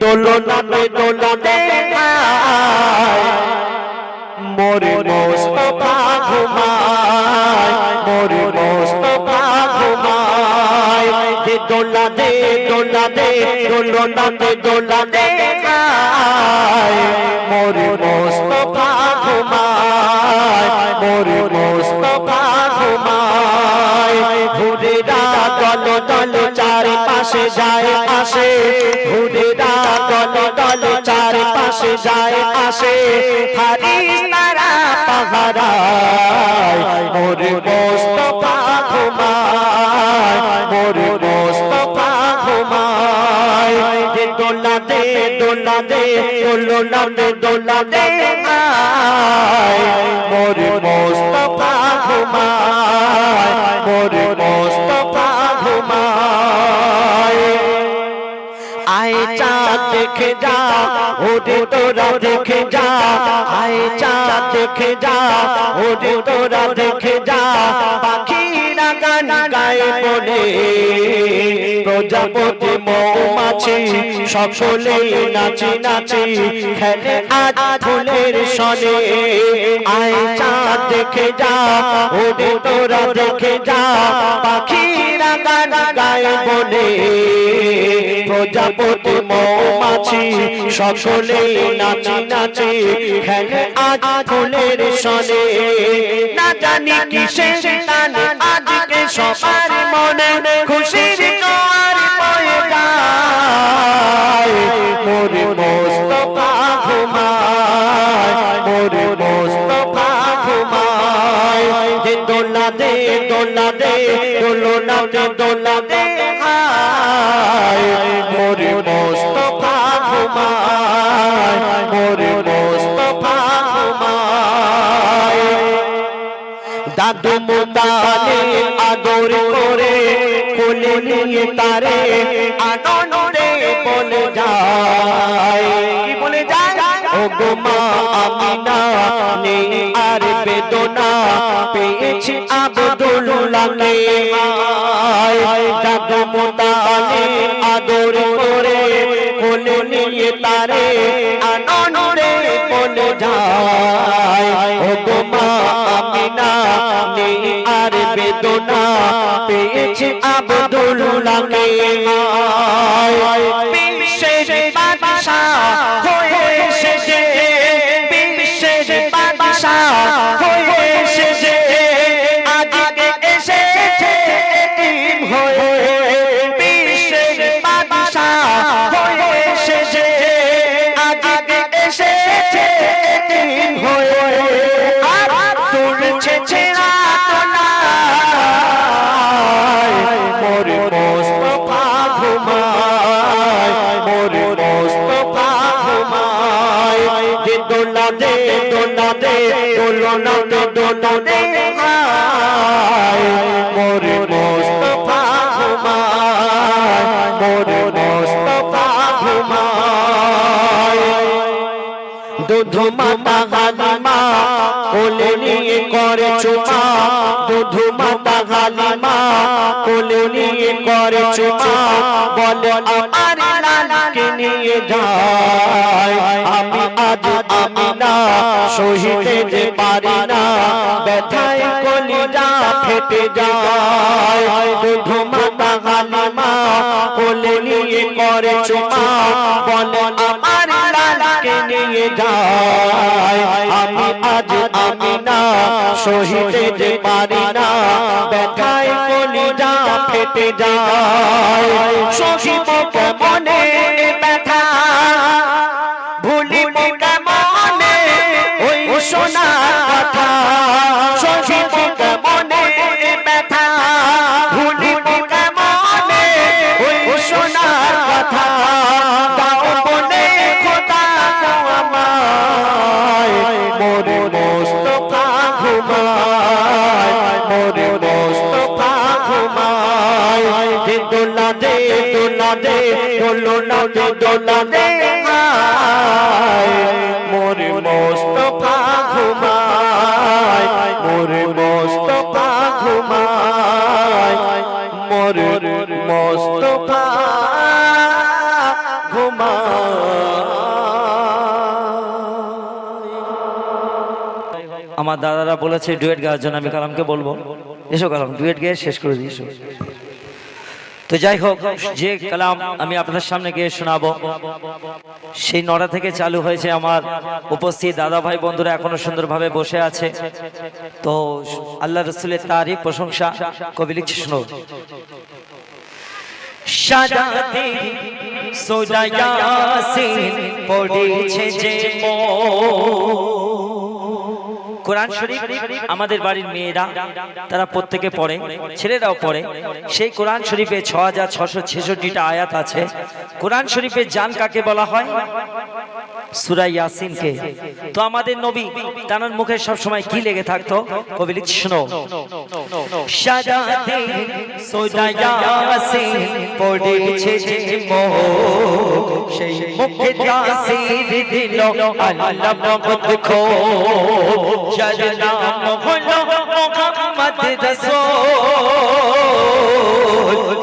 দোলনাতে দোলনাতে মোরে মোস্তফা ঘুমায়, মোরে মোস্তফা ঘুমায়। দে, দোলা দে দোলা দে দোলনাতে দোলাতে মোরে মোস্তফা ঘুমায়, মোরে মোস্তফা পাশে যায় আসে ঘুরেরা দল দল চার পাশে যায় আসে হারিস তারা পাহারায় মোরে মোস্তফা দে যা ওরে তোরা দেখে যা আয় চাঁদ দেখে যা ওরে তোরা দেখে যা পাখিরা গান গায়ে বলে প্রজাপতি মৌমাছি সকলে নাচি নাচি, খেলে আজ ফুলের সনে আয় চাঁদ দেখে যা ওরে তোরা দেখে যা, পাখিরা গান গায়ে বলে। প্রজাপতি মৌমাছি, সকলে নাচি নাচি খেলে আজ ফুলের সনে। না জানি কিসে টানে, আজকে সবার মনে খুশির জোয়ার বয়ে যায়। মোস্তফা ঘুমায় মোস্তফা ঘুমায়। দোলা দে দোলা দে দোলনা দে দোলা দাদু মুদালে আদর করে কোলে নিয়ে তারে আনন্দে বলে যায়। কি বলে যায়? ও গো মা আমিনা, নেই আর বেদনা, পেয়েছি আবদুল্লাহকে। দাদু মুদালে আদর করে কোলে নিয়ে তারে আবদুল্লাহকে দোলা দে দোলনা মোরে মোস্তফা ঘুমায়, মোর মোস্তফা ঘুমায়। দুধ মাতা হালিমা কোলে নিয়ে করে চুমা। দুধু মাতা হালিমা কোলে নিয়ে করে চুমা। বলে, আমার লালাকে নিয়ে যায়। আমি আজ আমি না, সহিতে পারি না। ব্যথায় কলিজা ফেটে যায়। দুধু মাতা হালিমা কোলে নিয়ে করে চুমা। বলে, আমার লালাকে নিয়ে যায়। আজ আমি না সহিতে পারি না, ব্যথায় কলিজা ফেটে যায়। সহিব কেমনে ব্যথা? ভুলিব কেমনে ওই সোনার কথা? ঘুমায় মোরে মোস্তফা ঘুমায়। দে দোলা দে দোলা দে দোলনা দে দোলা দে মোরে মোস্তফা ঘুমায় মোরে মোস্তফা ঘুমায়। মোরে মোস্তফা আমার দাদারা বলেছে, ডুয়েট গাওয়ার জন্য আমি কালামকে বলব। এসো কালাম, ডুয়েট গিয়ে শেষ করে এসো। তো যাই হোক, যে কালাম আমি আপনার সামনে গিয়ে শোনাবো, সেই নড়া থেকে চালু হয়েছে আমার উপস্থিত দাদা ভাই বন্ধুরা এখনও সুন্দরভাবে বসে আছে। তো আল্লাহ রসুলের তারই প্রশংসা, কবি লিখছে, শুনো। সোজায়াসিন পড়েছে যে কোরআন শরীফ আমাদের বাড়ির মেয়েরা তারা প্রত্যেকে পড়ে ছেলেরাও পড়ে। সেই কোরআন শরীফে ছ হাজার ছশো ছেষট্টিটা আয়াত আছে। কোরআন শরীফের জান কাকে বলা হয়? সুরা ইয়াসিনকে। তো আমাদের নবী তানার মুখে সব সময় কি লেগে থাকতো? কবি লিখছে, শোনো সাজাতে সোজায়াসিন পড়েছে যে সেই মুখে তাসির দিল আল্লাহ মহদ খো নাম হলো মোহাম্মদ রাসূল।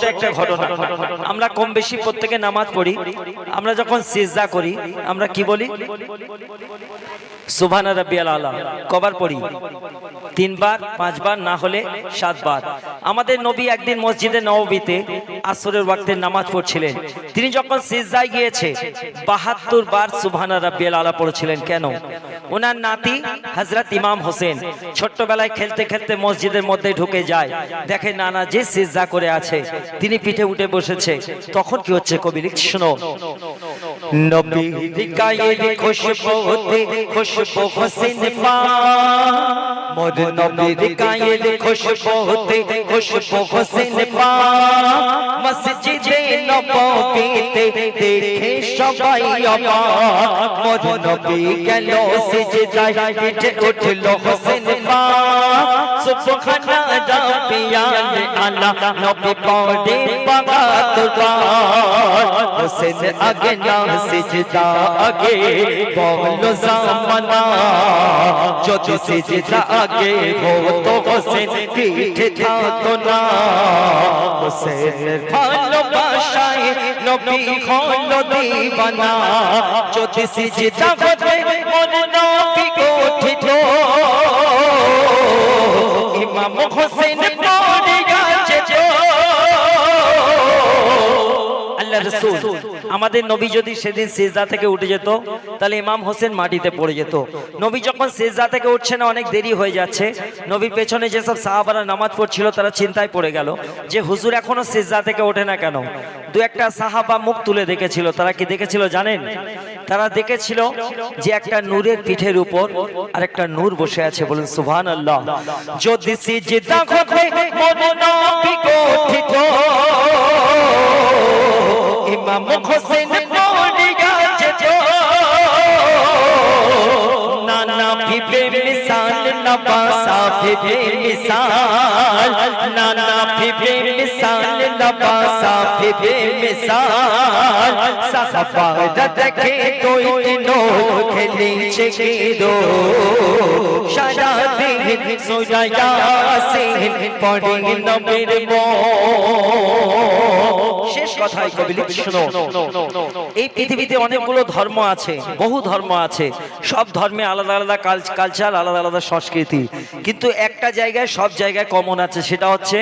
ছোট্ট একটা ঘটনা। আমরা কম বেশি প্রত্যেকে নামাজ পড়ি। আমরা যখন সিজা করি আমরা কি বলি? সুবহান রাব্বিয়াল আলা কবার পড়ি? তিনবার, পাঁচবার, না হলে সাতবার। আমাদের নবী একদিন মসজিদে নববীতে আসরের ওয়াক্তের নামাজ পড়ছিলেন। তিনি যখন সিজদায় গিয়েছে, বাহাত্তর বার সুবহানা রাব্বিয়াল আলা পড়েছিলেন। কেন? ওনার নাতি হযরত ইমাম হোসেন ছোট্টবেলায় খেলতে খেলতে মসজিদের মধ্যে ঢুকে যায়। দেখে নানা যে সিজদা করে আছে, তিনি পিঠে উঠে বসেছে। তখন কি হচ্ছে কবি? লিখছে, শোনো। নবী গায়ের খুশবুতে খুশবু হোসেন পা মোর নবীর গায়ের খুশবুতে খুশবু হোসেন পা মসজিদে নববীতে দেখে সবাই অবাক। মোর নবী গেল সিজদায়, পিঠে উঠল হোসেন পা সুবহানা রাব্বিয়াল আলা নবী পড়ে বাগাতুবার হোসেন আগে না সিজদা আগে বলো জামানা যদি সিজদা আগে হো তো হোসেন পিঠে থাকতো না ভালোবাসায় হতে ইমাম হোসেন রসুল। আমাদের নবী যদি সেদিন সেজদা থেকে উঠে যেত তাহলে ইমাম হোসেন মাটিতে পড়ে যেত। নবী যখন সেজদা থেকে উঠছে না অনেক দেরি হয়ে যাচ্ছে। নবীর পেছনে যেসব সাহাবারা নামাজ পড়ছিল তারা চিন্তায় পড়ে গেল যে হুজুর এখনও সেজদা থেকে ওঠে না কেন? দু একটা সাহাবা মুখ তুলে দেখেছিল। তারা কি দেখেছিল জানেন? তারা দেখেছিল যে একটা নূরের পিঠের উপর আর একটা নূর বসে আছে বলুন সুবহান আল্লাহ যদি সিজদা হতে মন নবী গঠিত ইমাম হোসেন পড়ে গেছে তো। নানা ভিবে মিসাল নবাসা ভিবে মিসাল নানা ভিবে মিসাল নবাসা ভিবে মিসাল সাহাবারা দেখে তুই দিনো খেলিছে গিরো সারা এই পৃথিবীতে অনেকগুলো ধর্ম আছে, বহু ধর্ম আছে। সব ধর্মে আলাদা আলাদা কালচার, আলাদা আলাদা সংস্কৃতি। কিন্তু একটা জায়গায় সব জায়গায় কমন আছে, সেটা হচ্ছে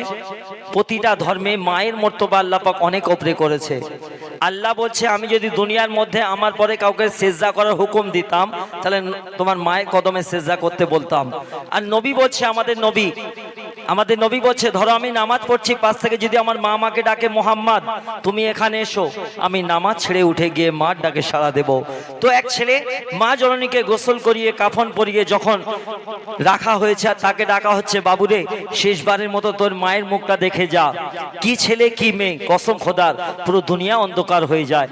প্রতিটা ধর্মে মায়ের মর্তবা আল্লাহ পাক অনেক ওপরে করেছে। আল্লাহ বলছে, আমি যদি দুনিয়ার মধ্যে আমার পরে কাউকে সেজা করার হুকুম দিতাম, তাহলে তোমার মায়ের কদমে সেজা করতে বলতাম। আর নবী বলছে, আমাদের নবী আমাদের নবী বলছে, ধরো আমি নামাজ পড়ছি, পাশ থেকে যদি আমার মা আমাকে ডাকে, মোহাম্মদ, তুমি এখানে এসো, আমি নামাজ ছেড়ে উঠে গিয়ে মার ডাকে সাড়া দেব। তো এক ছেলে মা জননীকে গোসল করিয়ে, কাফন পরিয়ে যখন রাখা হয়েছে, আর তাকে ডাকা হচ্ছে, বাবুরে, শেষবারের মতো তোর মায়ের মুখটা দেখে যা। কি ছেলে, কি মেয়ে, কসম খোদার, পুরো দুনিয়া অন্ধকার হয়ে যায়।